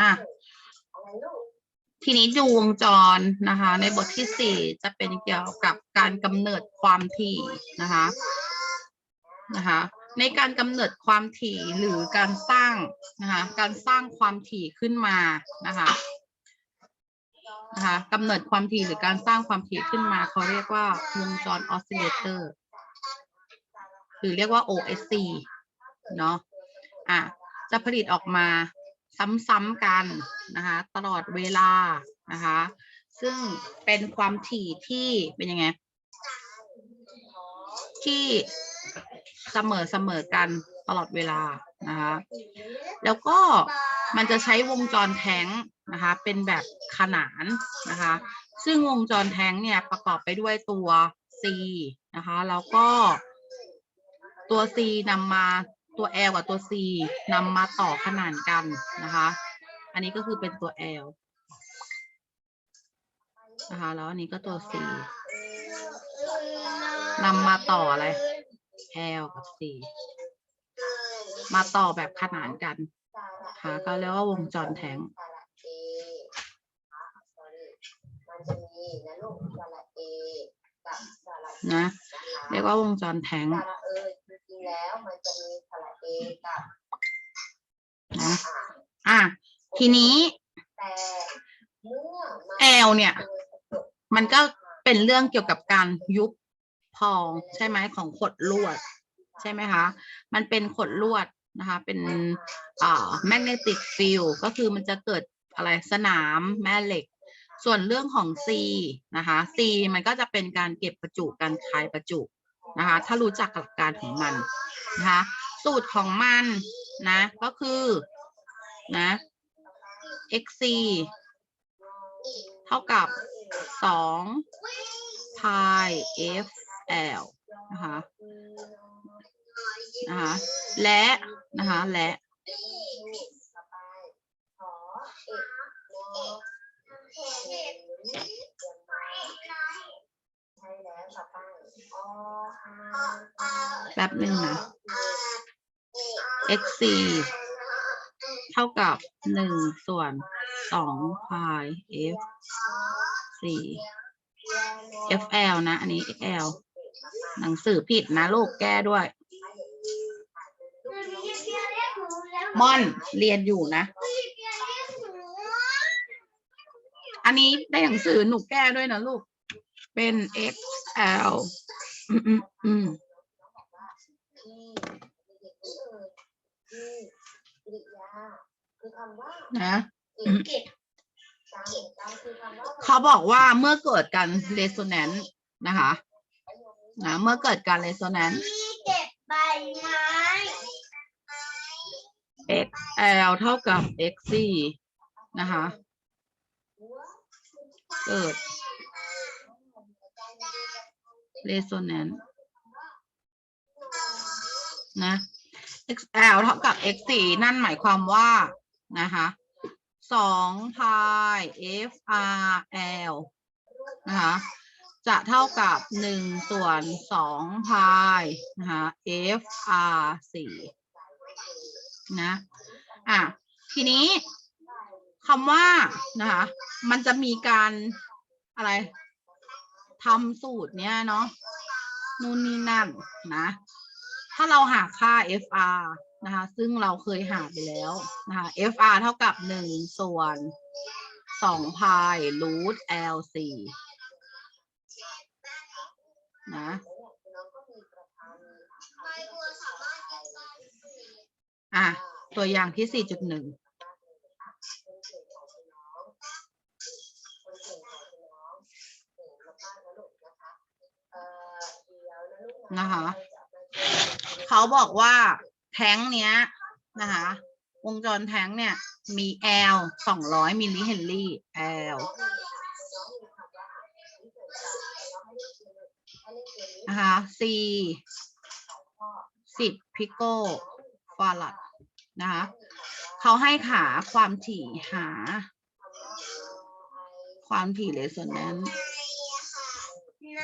อะทีนี้ดูวงจรนะคะ ในบทที่สี่จะเป็นเกี่ยวกับการกำเนิดความถี่นะคะนะคะ ในการกำเนิดความถี่หรือการสร้างนะคะ การสร้างความถี่ขึ้นมานะคะ นะคะกำเนิดความถี่หรือการสร้างความถี่ขึ้นมาเขาเรียกว่าวงจรออสซิเลเตอร์หรือเรียกว่า OSC เนาะอะจะผลิตออกมาซ้ำๆกันนะคะตลอดเวลานะคะซึ่งเป็นความถี่ที่เป็นยังไง ที่เสมอเสมอกันตลอดเวลานะคะแล้วก็ มันจะใช้วงจรแท้งนะคะ เป็นแบบขนานนะคะ ซึ่งวงจรแท้งเนี่ยประกอบไปด้วยตัว C นะคะ แล้วก็ตัว C นำมาตัว L กับตัว C นำมาต่อขนานกันนะคะ อันนี้ก็คือเป็นตัว L นะคะ แล้วอันนี้ก็ตัว C นำมาต่ออะไร L กับ C มาต่อแบบขนานกัน นะคะก็เรียกว่าวงจรแท้งมันจะมีนะลูกสระเอกับสระนะเรียกว่าวงจรแท้งสระเออจริงๆแล้วมันจะมีสระเอกับนะอะทีนี้แต่เมื่อมันแอลเนี่ย มันก็เป็นเรื่องเกี่ยวกับการยุบพองใช่ไหมของขดลวด ใช่ไหมคะ มันเป็นขดลวด นะคะ เป็นอ่า magnetic field ก็คือมันจะเกิดอะไรสนามแม่เหล็ก ส่วนเรื่องของ C นะคะ C มันก็จะเป็นการเก็บประจุการคายประจุนะคะ ถ้ารู้จักหลักการของมันนะคะ สูตรของมันนะก็คือนะ xc เท่ากับสองพาย fl นะคะ นะคะและนะคะและต่อไปขอเอกโมเห็นเห็นใช่แล้วต่อไปออาแป๊บหนึ่งนะ xc เท่ากับหนึ่งส่วนสองพาย f สี่ fl นะ อันนี้ fl หนังสือผิดนะลูกแก้ด้วย ม่อนเรียนอยู่นะ อันนี้ได้หนังสือหนูแก้ด้วยนะลูก เป็น xl อืมอืมอืมที่เด็กๆนี่เอ่ยที่กริยาคือคำว่านะเขาบอกว่าเมื่อเกิดการ resonance นะคะนะเมื่อเกิดการ resonance เก็บใบไม้ xl เท่ากับ xc นะคะ เกิด resonance นะ xl เท่ากับ xc นั่นหมายความว่า นะคะสองพาย frl นะคะ จะเท่ากับหนึ่งส่วนสองพายนะคะ fr สี่ นะอะทีนี้คำว่านะคะมันจะมีการอะไรทำสูตรเนี้ยเนาะนู่นนี่นั่นนะถ้าเราหาค่า fr นะคะซึ่งเราเคยหาไปแล้วนะคะ fr เท่ากับหนึ่งส่วนสองพาย root lc นะ อะตัวอย่างที่สี่จุดหนึ่งนะคะเขาบอกว่าแท้งเนี้ยนะคะวงจรแท้งเนี่ยมี L สองร้อยมิลลิเฮนรี่ L นะคะ C สิบพิโก ฟารัดนะคะเขาให้หาความถี่หา ความถี่เรโซแนนซ์ใน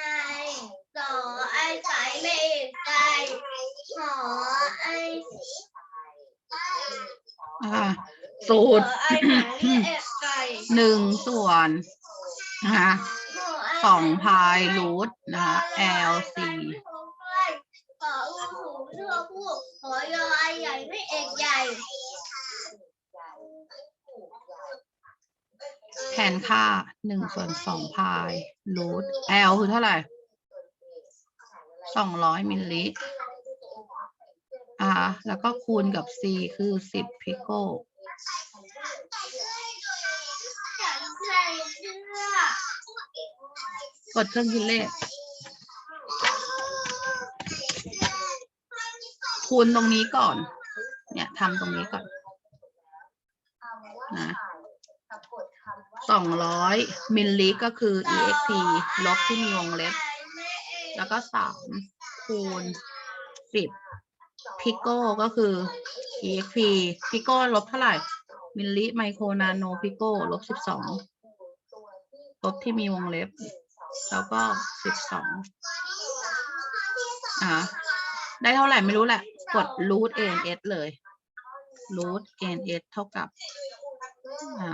ต่อไอหอไออ่าสูตรไอหมาเรียกเอกไก่หนึ่งส่วนนะคะสองพายรูทนะคะ L C ผู้ขอยอไอใหญ่ไม่เอกใหญ่ แทนค่าหนึ่งส่วนสองพายรูท L คือเท่าไหร่สองร้อยมิลลิอ่าแล้วก็คูณกับ C คือสิบพิโกกดเครื่องคิดเลข คูณตรงนี้ก่อน เนี่ยทำตรงนี้ก่อนนะสองร้อยมิลลิก็คือ exp ลบที่มีวงเล็บ แล้วก็สามคูณสิบพิโก้ก็คือ exp พิโก้ลบเท่าไหร่ มิลลิไมโครนาโนพิโก้ลบสิบสองลบที่มีวงเล็บ แล้วก็สิบสองอ่าได้เท่าไหร่ไม่รู้แหละ กด root ans เลย root ans เท่ากับอ่า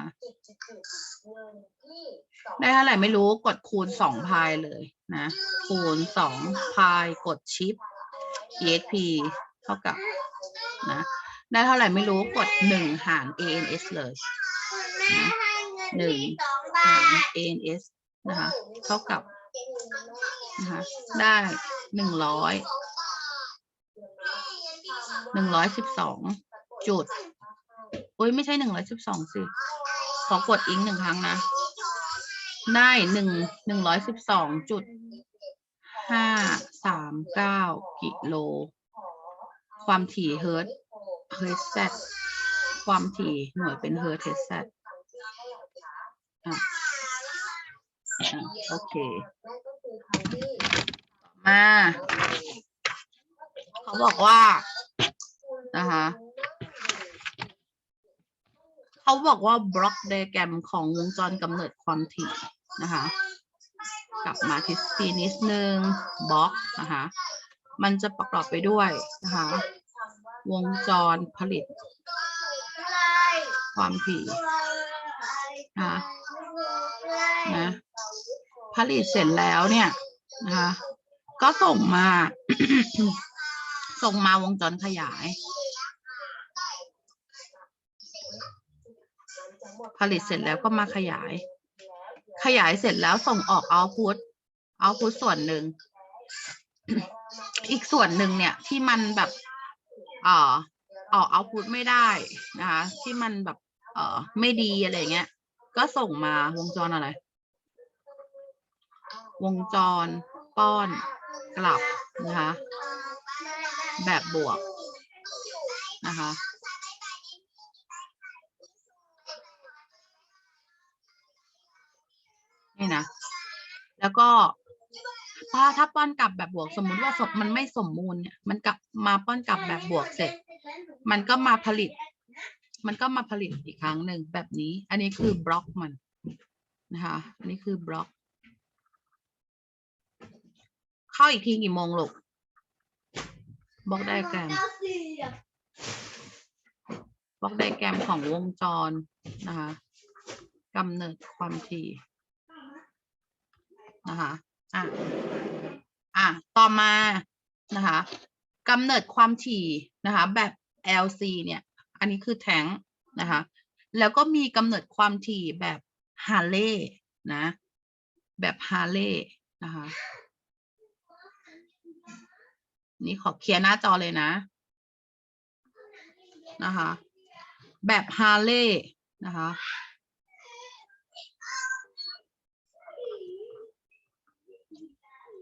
ได้เท่าไหร่ไม่รู้กดคูณสองพายเลยนะ คูณสองพายกดชิป exp เท่ากับนะได้เท่าไหร่ไม่รู้กดหนึ่งหาร ans เลยแม่ให้เงินหนึ่งพี่สองบาหารท ans นะคะ เท่ากับนะคะได้หนึ่งร้อย หนึ่งร้อยสิบสองจุดโอ้ยไม่ใช่หนึ่งร้อยสิบสองสิ ขอกดอิงหนึ่งครั้งนะ ได้หนึ่งหนึ่งร้อยสิบสองจุดห้าสามเก้ากิโล ความถี่เฮิร์ตเฮิร์ตซ์แซดความถี่หน่วยเป็นเฮิร์ตเฮิร์ตซ์แซดอะอะโอเค มา เขาบอกว่า นะคะ เขาบอกว่าบล็อกไดแกรมของวงจรกำเนิดความถี่นะคะ กลับมาที่ซีนิดนึงบล็อกนะคะ มันจะประกอบไปด้วยนะคะ วงจรผลิต ความถี่นะคะนะผลิตเสร็จแล้วเนี่ยนะคะก็ส่งมา ส่งมาวงจรขยาย ผลิตเสร็จแล้วก็มาขยาย ขยายเสร็จแล้วส่งออกเอาพุตเอาพุตส่วนหนึ่ง อีกส่วนหนึ่งเนี่ยที่มันแบบเอ่อออกเอาพุตไม่ได้นะคะ ที่มันแบบ เอ่อ ไม่ดีอะไรเงี้ย ก็ส่งมาวงจรอะไร วงจรป้อนกลับนะคะ แบบบวกนะคะ นี่นะ แล้วก็ถ้าถ้าป้อนกลับแบบบวก สมมุติว่าสมมันไม่สมมูลเนี่ย มันกลับมาป้อนกลับแบบบวกเสร็จ มันก็มาผลิต มันก็มาผลิตอีกครั้งหนึ่งแบบนี้ อันนี้คือบล็อกมันนะคะอันนี้คือบล็อก เข้าอีกทีกี่โมงลูกบล็อกไดแกรมบล็อกไดแกรมของวงจรนะคะกำเนิดความถี่ นะคะ อะ อะ ต่อมานะคะกำเนิดความถี่นะคะ แบบ LC เนี่ย อันนี้คือแทงนะคะ แล้วก็มีกำเนิดความถี่แบบฮาร์เลย์นะ แบบฮาร์เลย์นะคะ นี่ขอเคลียร์หน้าจอเลยนะ นะคะ แบบฮาร์เลย์นะคะ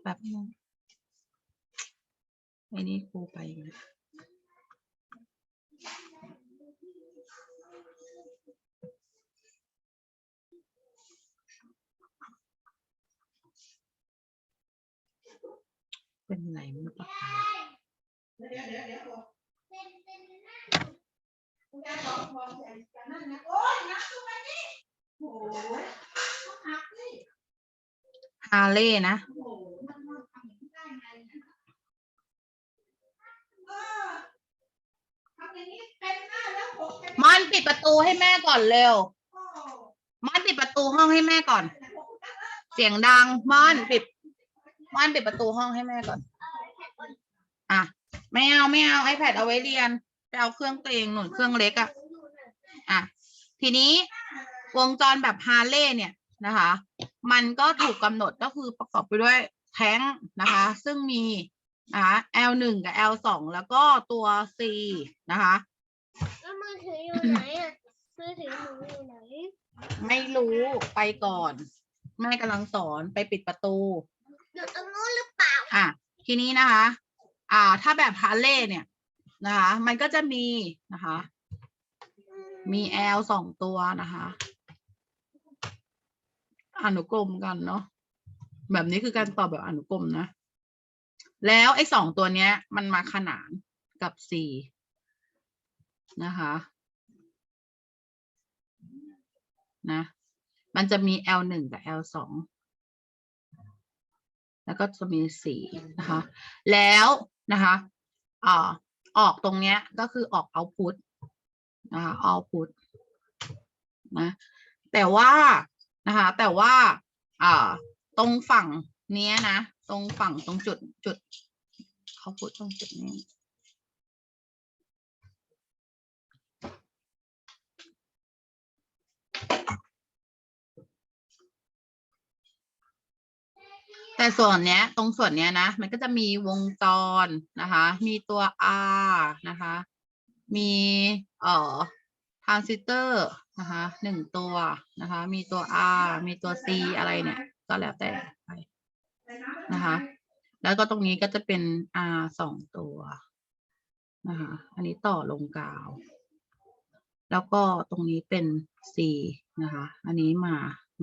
แบบนึงไอ้นี่ครูไปอีกแล้วเป็นไหนไมันปะฮาร์เลย์นะ ม่อนปิดประตูให้แม่ก่อนเร็วม่อนปิดประตูห้องให้แม่ก่อน เสียงดังม่อนปิดม่อนปิดประตูห้องให้แม่ก่อน อะไม่เอาไม่เอา iPad เอาไว้เรียนไปเอาเครื่องตัวเองหนุนเครื่องเล็กอะอะทีนี้วงจรแบบฮาร์เลย์เนี่ยนะคะ มันก็ถูกกำหนดก็คือประกอบไปด้วยแท้งนะคะ ซึ่งมี นะคะ L หนึ่งกับ L สองแล้วก็ตัว C นะคะ แล้วมือถืออยู่ไหนอะ มือถือหนูอยู่ไหน ไม่รู้ไปก่อน แม่กำลังสอนไปปิดประตู อยู่ตรงนู้นหรือเปล่า อะ ทีนี้นะคะ อ่า ถ้าแบบฮาร์เลย์เนี่ยนะคะ มันก็จะมีนะคะ มี L สองตัวนะคะอนุกรมกันเนาะแบบนี้คือการตอบแบบอนุกรมนะ แล้วไอ้สองตัวเนี้ย มันมาขนานกับ C นะคะ นะ มันจะมี L หนึ่งกับ L สองแล้วก็จะมีสี่นะคะ แล้วนะคะอ่าออกตรงเนี้ยก็คือออก output นะคะ output นะ แต่ว่านะคะ แต่ว่าอ่าตรงฝั่งเนี้ยนะ ตรงฝั่งตรงจุดจุด เขาพูดตรงจุดนี้แต่ส่วนเนี้ย ตรงส่วนเนี้ยนะ มันก็จะมีวงจรนะคะ มีตัว R นะคะ มีเอ่อทรานซิสเตอร์นะคะหนึ่งตัวนะคะ มีตัว R มีตัว C อะไรเนี่ย ก็แล้วแต่ นะคะ แล้วก็ตรงนี้ก็จะเป็น R สองตัวนะคะ อันนี้ต่อลงกาว แล้วก็ตรงนี้เป็น C นะคะ อันนี้มา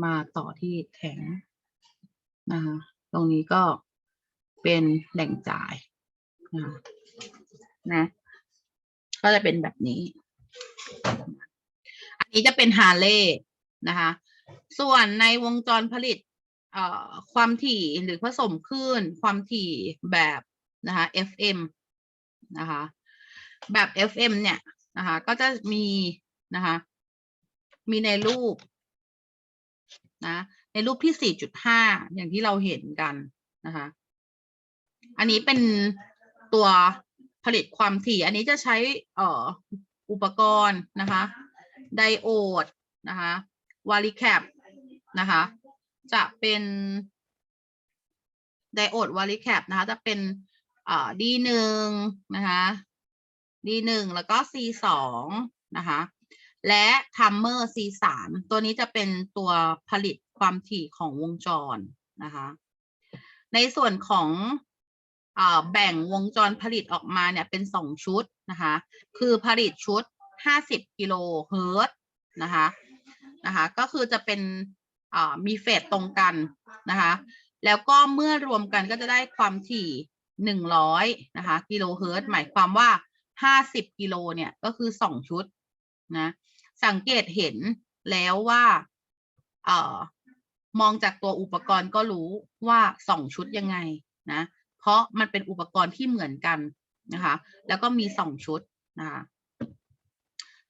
มาต่อที่แข็งนะคะ ตรงนี้ก็เป็นแหล่งจ่ายนะะนะ ก็จะเป็นแบบนี้ อันนี้จะเป็นฮาเลย์นะคะ ส่วนในวงจรผลิต ความถี่หรือผสมคลื่นความถี่แบบนะคะ FM นะคะแบบ FM เนี่ยนะคะก็จะมีนะคะมีในรูปนะในรูปที่ 4.5 อย่างที่เราเห็นกันนะคะอันนี้เป็นตัวผลิตความถี่อันนี้จะใช้อออุปกรณ์นะคะไดโอดนะคะวาลิแคปนะคะ จะเป็นไดโอดวาลิแคปนะคะ จะเป็นเอ่อ D หนึ่งนะคะ D หนึ่งแล้วก็ C สองนะคะ และทัมเมอร์ C สามตัวนี้จะเป็นตัวผลิตความถี่ของวงจรนะคะ ในส่วนของแบ่งวงจรผลิตออกมาเนี่ยเป็นสองชุดนะคะ คือผลิตชุด 50 กิโลเฮิรตซ์นะคะนะคะ ก็คือจะเป็น มีเฟสตรงกันนะคะ แล้วก็เมื่อรวมกันก็จะได้ความถี่100นะคะกิโลเฮิรตซ์หมายความว่า50กิโลเนี่ยก็คือ2ชุดนะสังเกตเห็นแล้วว่าเอ่อมองจากตัวอุปกรณ์ก็รู้ว่าสองชุดยังไงนะเพราะมันเป็นอุปกรณ์ที่เหมือนกันนะคะ แล้วก็มีสองชุดนะคะ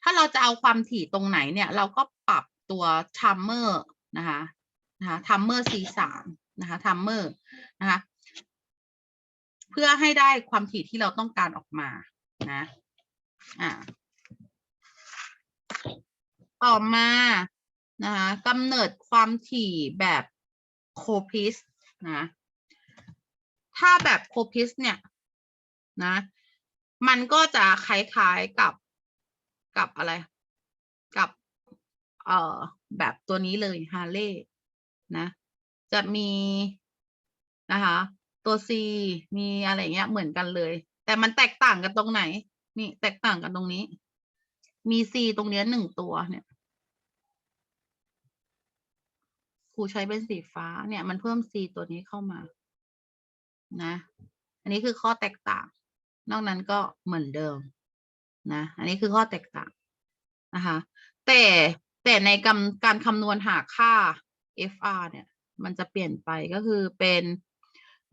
ถ้าเราจะเอาความถี่ตรงไหนเนี่ย เราก็ปรับตัวทัมเมอร์ นะคะนะคะทัมเมอร์ C สามนะคะทัมเมอร์นะคะเพื่อให้ได้ความถี่ที่เราต้องการออกมานะอ่าต่อมานะคะกำเนิดความถี่แบบโคพิสนะถ้าแบบโคพิสเนี่ยนะมันก็จะคล้ายๆกับกับอะไร เอ่อแบบตัวนี้เลยฮาร์เลย์นะ จะมีนะคะ ตัว C มีอะไรเงี้ยเหมือนกันเลย แต่มันแตกต่างกันตรงไหน นี่แตกต่างกันตรงนี้ มี C ตรงเนี้ยหนึ่งตัวเนี่ยครูใช้เป็นสีฟ้าเนี่ย มันเพิ่ม C ตัวนี้เข้ามา นะ อันนี้คือข้อแตกต่าง นอกนั้นก็เหมือนเดิมนะ อันนี้คือข้อแตกต่างนะคะ แต่ แต่ในกำการคำนวณหาค่า FR เนี่ย มันจะเปลี่ยนไปก็คือเป็น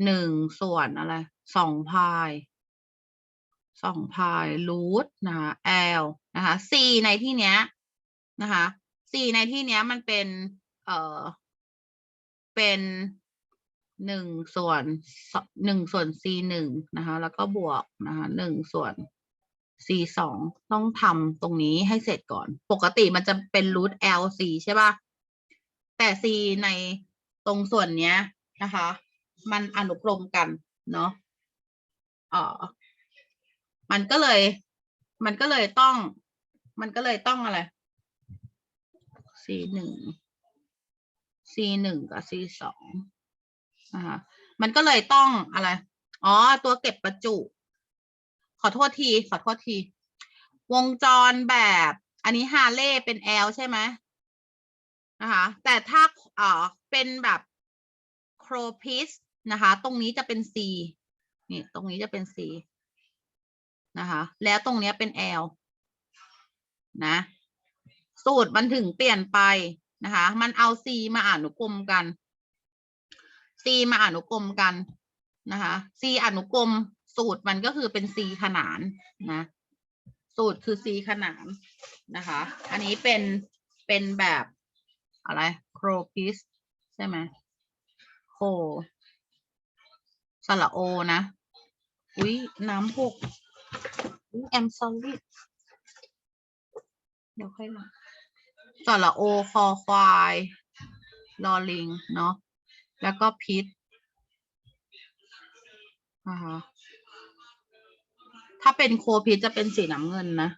หนึ่งส่วนอะไรสองพายสองพายรูทนะคะ L นะคะ C ในที่เนี้ยนะคะ C ในที่เนี้ยมันเป็น เอ่อ เป็นหนึ่งส่วนหนึ่งส่วน C หนึ่งนะคะ แล้วก็บวกนะคะหนึ่งส่วน C สองต้องทำตรงนี้ให้เสร็จก่อน ปกติมันจะเป็นรูท L C ใช่ป่ะ แต่ C ในตรงส่วนเนี้ยนะคะ มันอนุกรมกันเนาะเอ่อมันก็เลย มันก็เลยต้อง มันก็เลยต้องอะไร C หนึ่ง C หนึ่งกับ C สองนะคะมันก็เลยต้องอะไร อ๋อ ตัวเก็บประจุ อโทษที ขอโทษที วงจรแบบ อันนี้ฮาเล่เป็น L ใช่ไหมนะคะ แต่ถ้าเออเป็นแบบโครพิสนะคะ ตรงนี้จะเป็น C นี่ ตรงนี้จะเป็น C นะคะ แล้วตรงเนี้ยเป็น L นะ สูตรมันถึงเปลี่ยนไปนะคะ มันเอา C มาอนุกรมกัน C มาอนุกรมกันนะคะ C อนุกรม สูตรมันก็คือเป็น C ขนานนะ สูตรคือ C ขนานนะคะ อันนี้เป็นเป็นแบบอะไรโครพิสใช่ไหมโคสระโอนะ อุ๊ยน้ำหกอุ๊ย I'm sorry เดี๋ยวค่อยมาสระโอคอควายลอลิง เนาะแล้วก็พิษนะคะ ถ้าเป็นโคพิษจะเป็นสีน้ำเงินนะ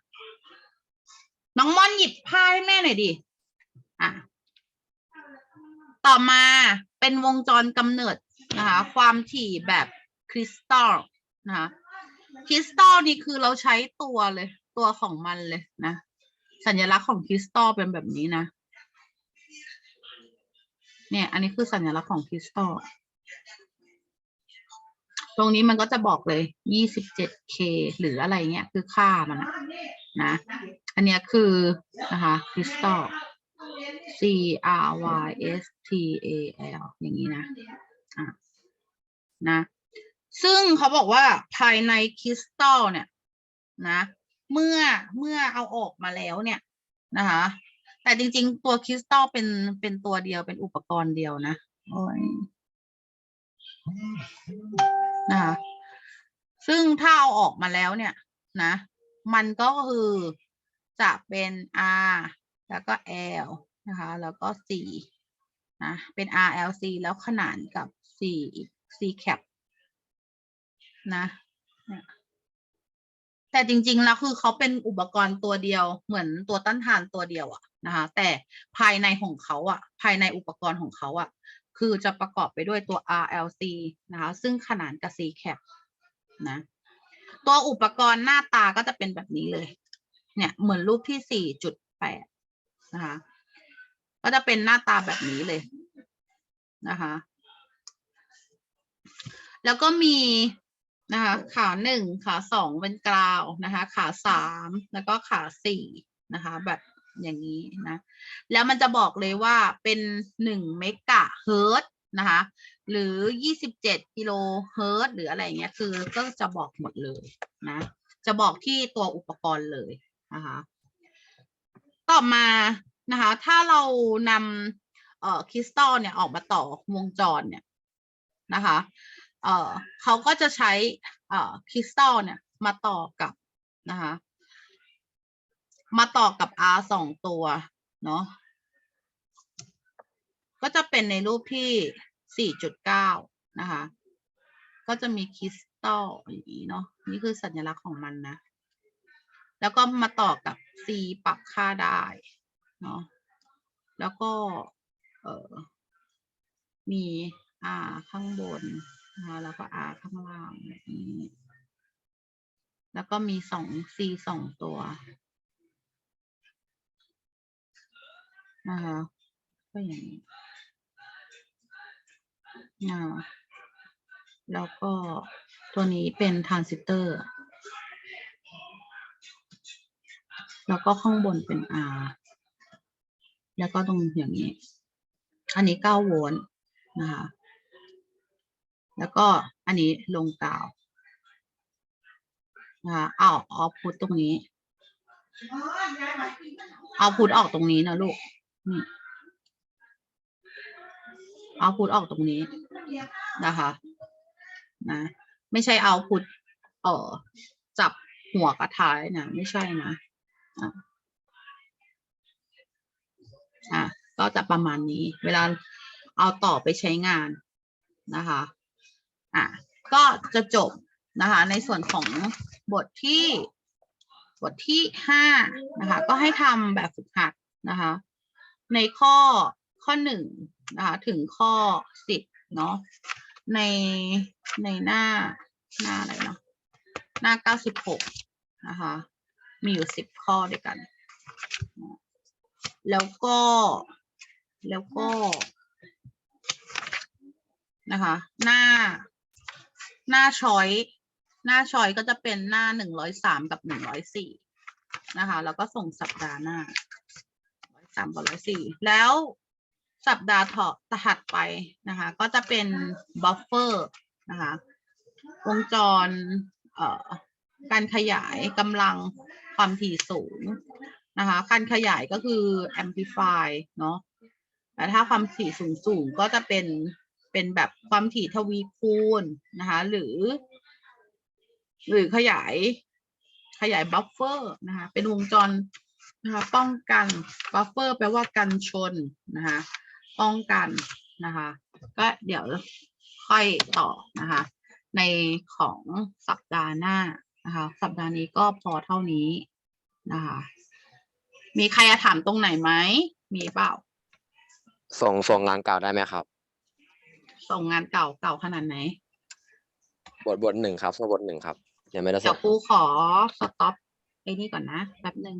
น้องม่อนหยิบผ้าให้แม่หน่อยดิอะต่อมาเป็นวงจรกำเนิดนะคะ ความถี่แบบคริสตัลนะคะคริสตัลนี่คือเราใช้ตัวเลย ตัวของมันเลยนะ สัญลักษณ์ของคริสตัลเป็นแบบนี้นะ เนี่ย อันนี้คือสัญลักษณ์ของคริสตัล ตรงนี้มันก็จะบอกเลย 27K หรืออะไรเงี้ย คือค่ามันอะนะ อันเนี้ยคือนะคะคริสตัล C R Y S T A L อย่างนี้นะอะนะ ซึ่งเขาบอกว่าภายในคริสตัลเนี่ยนะ เมื่อเมื่อเอาออกมาแล้วเนี่ยนะคะ แต่จริง ๆ ตัวคริสตัลเป็นเป็นตัวเดียวเป็นอุปกรณ์เดียวนะ โอ้ย นะคะซึ่งถ้าเอาออกมาแล้วเนี่ยนะ มันก็คือจะเป็น R แล้วก็ L นะคะ แล้วก็ C นะ เป็น RLC แล้วขนานกับ C อีก C cap นะแต่จริงๆแล้วคือเขาเป็นอุปกรณ์ตัวเดียวเหมือนตัวต้านทานตัวเดียวอะนะคะ แต่ภายในของเขาอะภายในอุปกรณ์ของเขาอะ คือจะประกอบไปด้วยตัว RLC นะคะซึ่งขนานกับ C cap นะตัวอุปกรณ์หน้าตาก็จะเป็นแบบนี้เลย เนี่ยเหมือนรูปที่ 4.8 นะคะ ก็จะเป็นหน้าตาแบบนี้เลยนะคะ แล้วก็มีนะคะขาหนึ่งขาสองเป็นกราวนะคะ ขาสามแล้วก็ขาสี่นะคะ แบบ อย่างนี้นะแล้วมันจะบอกเลยว่าเป็นหนึ่งเมกะเฮิร์ตนะคะหรือยี่สิบเจ็ดกิโลเฮิร์ตหรืออะไรเงี้ยคือก็จะบอกหมดเลยนะจะบอกที่ตัวอุปกรณ์เลยนะคะต่อมานะคะถ้าเรานำเอ่อคริสตัลเนี่ยออกมาต่อวงจรเนี่ยนะคะเอ่อเขาก็จะใช้เอ่อคริสตัลเนี่ยมาต่อกับนะคะ มาต่อกับ R สองตัว เนาะก็จะเป็นในรูปที่ 4.9 นะคะ ก็จะมีคริสตัลอย่างนี้เนาะนี่คือสัญลักษณ์ของมันนะ แล้วก็มาต่อกับ C ปรับค่าได้เนาะแล้วก็เออมี R ข้างบนนะคะแล้วก็ R ข้างล่างแบบนี้แล้วก็มีสอง C สองตัว นะคะก็อย่างนี้นะแล้วก็ตัวนี้เป็นทรานซิสเตอร์ แล้วก็ข้างบนเป็น R แล้วก็ตรงอย่างนี้ อันนี้ 9 โวลต์นะคะ แล้วก็อันนี้ลงกาวนะคะเอาเอาพุทตรงนี้ เอาพุทออกตรงนี้นะลูก เอาพุทออกตรงนี้นะคะ นะ ไม่ใช่เอาพุทเออจับหัวกระท้ายนะ ไม่ใช่นะอะอะก็จะประมาณนี้ เวลาเอาต่อไปใช้งานนะคะอะก็จะจบนะคะ ในส่วนของบทที่บทที่ห้านะคะ ก็ให้ทำแบบฝึกหัดนะคะ ในข้อข้อหนึ่งนะคะถึงข้อสิบเนาะในในหน้าหน้าอะไรเนาะหน้าเก้าสิบหกนะคะมีอยู่สิบข้อด้วยกัน แล้วก็แล้วก็นะคะ หน้าหน้าช้อยหน้าช้อยก็จะเป็นหน้าหนึ่งร้อยสามกับหนึ่งร้อยสี่นะคะ แล้วก็ส่งสัปดาห์หน้า สามกับร้อยสี่แล้วสัปดาห์ถอถัดไปนะคะ ก็จะเป็นบัฟเฟอร์นะคะวงจรเอ่อการขยายกำลังความถี่สูงนะคะการขยายก็คือ amplify เนาะแต่ถ้าความถี่สูงสูงก็จะเป็นเป็นแบบความถี่ทวีคูณนะคะหรือ หรือขยายขยายบัฟเฟอร์นะคะเป็นวงจร นะคะป้องกันบัฟเฟอร์แปลว่ากันชนนะคะป้องกันนะคะก็เดี๋ยวค่อยต่อนะคะในของสัปดาห์หน้านะคะสัปดาห์นี้ก็พอเท่านี้นะคะมีใครจะถามตรงไหนไหมมีเปล่า ส่งส่งงานเก่าได้ไหมครับ ส่งงานเก่าเก่าขนาดไหน บทบทหนึ่งครับส่งบทหนึ่งครับยังไม่ได้เดี๋ส่ยวงครูขอสต็อปไอ้นี่ก่อนนะแป๊บหนึ่ง